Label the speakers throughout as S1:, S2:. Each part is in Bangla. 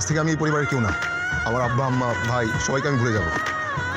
S1: আজ থেকে আমি এই পরিবারের কেউ না। আমার আব্বা, আম্মা, ভাই, সবাইকে আমি ভুলে যাব।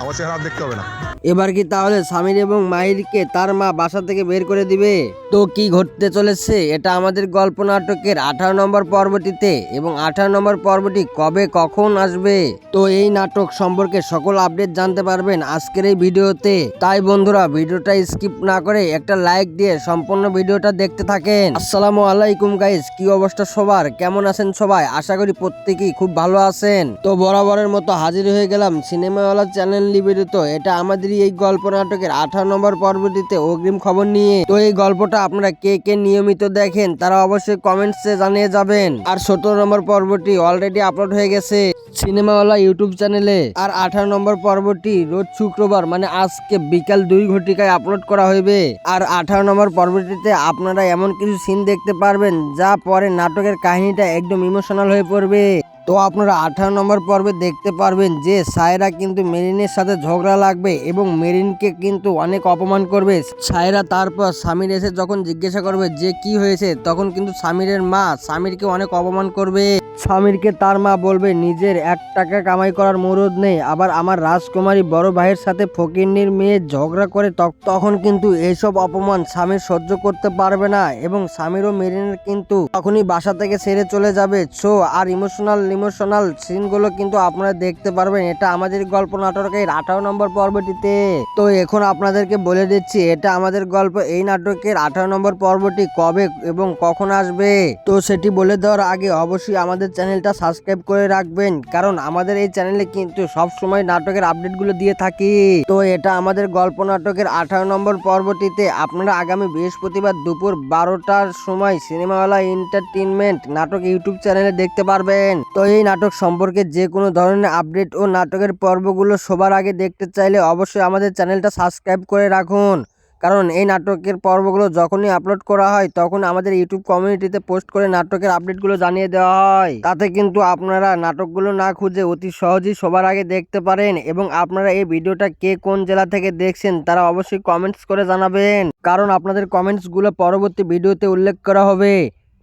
S1: আমার চেহারা দেখতে হবে না।
S2: এবার কি তাহলে সামির এবং মাহিরকে তার মা বাসা থেকে বের করে দিবে? তো কি ঘটতে চলেছে এটা আমাদের গল্প নাটকের আঠারো নম্বর পর্বটিতে এবং আঠারো নম্বর পর্বটি কবে কখন আসবে? তো এই নাটক সম্পর্কে সকল আপডেট জানতে পারবেন আজকের এই ভিডিওতে। তাই বন্ধুরা, ভিডিওটা স্কিপ না করে একটা লাইক দিয়ে সম্পূর্ণ ভিডিওটা দেখতে থাকেন। আসসালামু আলাইকুম গাইস কি অবস্থা সবার? কেমন আছেন সবাই? আশা করি প্রত্যেকেই খুব ভালো আছেন। তো বরাবরের মতো হাজির হয়ে গেলাম সিনেমাওয়ালা চ্যানেল নিবেদিত। এটা আমাদের এই গল্প নাটকের আঠারো নম্বর পর্বটিতে অগ্রিম খবর নিয়ে। তো এই গল্পটা আপনারা কে কে নিয়মিত দেখেন, তারা অবশ্যই কমেন্টসে জানিয়ে যাবেন। আর সতেরো নম্বর পর্বটি অলরেডি আপলোড হয়ে গেছে সিনেমাওয়ালা ইউটিউব চ্যানেলে। আর আঠারো নম্বর পর্বটি রোজ শুক্রবার মানে আজকে বিকাল দুই ঘটিকায় আপলোড করা হইবে। আর আঠারো নম্বর পর্বটিতে আপনারা এমন কিছু সিন দেখতে পারবেন, যা পরে নাটকের কাহিনীটা একদম ইমোশনাল হয়ে পড়বে। তো আপনারা আঠারো নম্বর পর্বে দেখতে পারবেন যে সায়রা কিন্তু মেরিনের সাথে ঝগড়া লাগবে এবং মেরিনকে কিন্তু অনেক অপমান করবে। সায়রা তারপর স্বামীর এসে যখন জিজ্ঞাসা করবে যে কি হয়েছে, তখন কিন্তু স্বামীরের মা স্বামীরকে অনেক অপমান করবে। স্বামীরকে তার মা বলবে, নিজের এক টাকা কামাই করার মুরদ নেই। আবার আমার রাজকুমারী বড় ভাইয়ের সাথে ফকিরনির মেয়ে ঝগড়া করে তখ- তখন কিন্তু এইসব অপমান স্বামীর সহ্য করতে পারবে না এবং স্বামীরও মেরিনের কিন্তু তখনই বাসা থেকে ছেড়ে চলে যাবে। সো, আর ইমোশনাল ইমোশনাল সিনগুলো কিন্তু আপনারা দেখতে পারবেন। এটা আমাদের গল্প নাটকের আঠারো নম্বর পর্বটিতে। তো এখন আপনাদেরকে বলে দিচ্ছি, এটা আমাদের গল্প। এই নাটকের আঠারো নম্বর পর্বটি কবে এবং কখন আসবে? তো সেটি বলে দেওয়ার আগে অবশ্যই আমাদের চ্যানেলটা সাবস্ক্রাইব করে রাখবেন, কারণ আমাদের এই চ্যানেলে কিন্তু সব সময় নাটকের আপডেটগুলো দিয়ে থাকি। তো এটা আমাদের গল্প নাটকের আঠারো নম্বর পর্বটিতে আপনারা আগামী বৃহস্পতিবার দুপুর বারোটার সময় সিনেমাওয়ালা এন্টারটেনমেন্ট নাটক ইউটিউব চ্যানেলে দেখতে পারবেন। তো এই নাটক সম্পর্কে যে কোনো ধরনের আপডেট ও নাটকের পর্বগুলো সবার আগে দেখতে চাইলে অবশ্যই আমাদের চ্যানেলটা সাবস্ক্রাইব করে রাখুন। কারণ এই নাটকের পর্বগুলো যখনই আপলোড করা হয়, তখন আমাদের ইউটিউব কমিউনিটিতে পোস্ট করে নাটকের আপডেটগুলো জানিয়ে দেওয়া হয়। তাতে কিন্তু আপনারা নাটকগুলো না খুঁজে অতি সহজেই সবার আগে দেখতে পারেন এবং আপনারা এই ভিডিওটা কে কোন জেলা থেকে দেখছেন তারা অবশ্যই কমেন্টস করে জানাবেন। কারণ আপনাদের কমেন্টসগুলো পরবর্তী ভিডিওতে উল্লেখ করা হবে।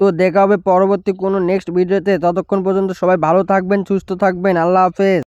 S2: তো দেখা হবে পরবর্তী কোনো নেক্সট ভিডিওতে। ততক্ষণ পর্যন্ত সবাই ভালো থাকবেন, সুস্থ থাকবেন। আল্লাহ হাফেজ।